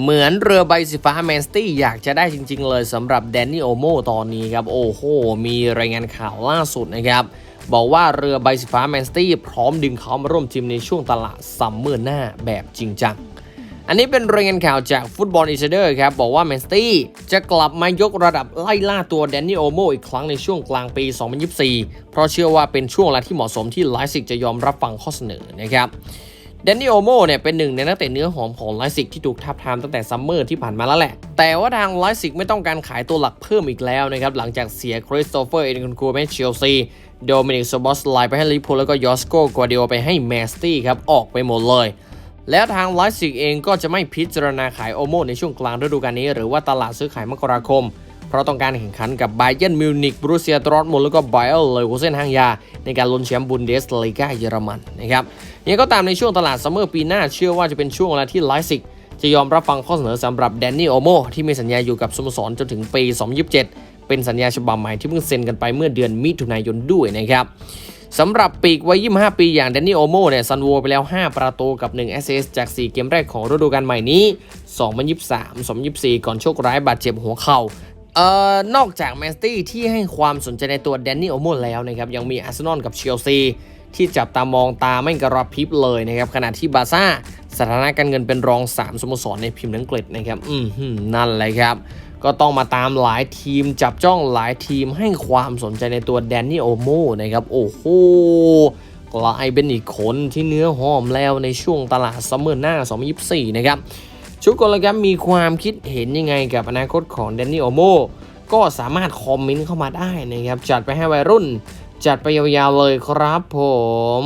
เหมือนเรือใบสีฟ้าแมนสตี้อยากจะได้จริง ๆ เลยสำหรับแดนนี่โอโมตอนนี้ครับ โอ้โห มีรายงานข่าวล่าสุดนะครับ บอกว่าเรือใบสีฟ้าแมนสตี้พร้อมดึงเขามาร่วมทีมในช่วงตลาดซัมเมอร์หน้าแบบจริงจัง อันนี้เป็นรายงานข่าวจากฟุตบอลอินเซเดอร์ครับ บอกว่าแมนสตี้จะกลับมายกระดับไล่ล่าตัวแดนนี่โอโมอีกครั้งในช่วงกลางปี 2024 เพราะเชื่อว่าเป็นช่วงเวลาที่เหมาะสมที่ไลซิกจะยอมรับฟังข้อเสนอนะครับ แดนนี่โอโมเนี่ยเป็นหนึ่งในนักเตะเนื้อหอมของไลซิกที่ถูกทับทามตั้งแต่ซัมเมอร์ที่ผ่านมาแล้วแหละ แต่ว่าทางไลซิกไม่ต้องการขายตัวหลักเพิ่มอีกแล้วนะครับ หลังจากเสียคริสโตเฟอร์เอ็นคุนคูแมนเชลซีโดมินิกโซบอสไลไปให้ลิเวอร์พูลแล้วก็ยอสโกกัวเดียไปให้แมสตี้ครับ ออกไปหมดเลย แล้วทางไลซิกเองก็จะไม่พิจารณาขายโอโมในช่วงกลางฤดูกาลนี้ หรือว่าตลาดซื้อขายมกราคม เพราะต้องการแข่งขันกับไบเยนมิวนิกบรูเซียดรอร์ทมุนด์แล้วก็ไบเอลเลวเซนฮังยา ในการลุ้นแชมป์บุนเดสลีกาเยอรมันนะครับยังก็ตามในช่วงตลาดซัมเมอร์ปีหน้าเชื่อว่าจะเป็นช่วงเวลาที่ไลซิกจะยอมรับฟังข้อเสนอสำหรับแดนนี่โอโมที่มีสัญญาอยู่กับสโมสรจนถึงปี 2027 เป็นสัญญาฉบับใหม่ที่เพิ่งเซ็นกันไปเมื่อเดือนมิถุนายนด้วยนะครับสำหรับปีกวัย 25 ปีอย่างแดนนี่โอโมเนี่ยซันโวไปแล้ว 5 ประตูกับ 1 แอสซิสจาก 4 เกมแรกของฤดูกาลใหม่นี้ 2023 2024 ก่อนโชคร้ายบาดเจ็บหัวเข่า เอ่อนอกจากแมนสตี้ที่ให้ความสนใจในตัวแดนนี่โอโมแล้วนะครับยังมีอาร์เซนอลกับเชลซีที่จับตามองตาไม่กระพริบเลยนะครับขณะที่บาร์ซ่าสถานะการเงินเป็นรอง 3 สโมสรในพิมพ์อังกฤษนะครับอืมนั่นเลยครับ ก็ต้องมาตามหลายทีมจับจ้องหลายทีมให้ความสนใจในตัวแดนนี่โอโมนะครับโอ้โหกลายเป็นอีกคนที่เนื้อหอมแล้วในช่วงตลาดซัมเมอร์หน้า 2024 นะครับ ชุกคนละครับมีความคิดเห็นยังไงกับอนาคตของแดนนี่โอโมก็สามารถคอมเมนต์เข้ามาได้นะครับ จัดไปให้วัยรุ่น จัดไปยาวๆเลยครับผม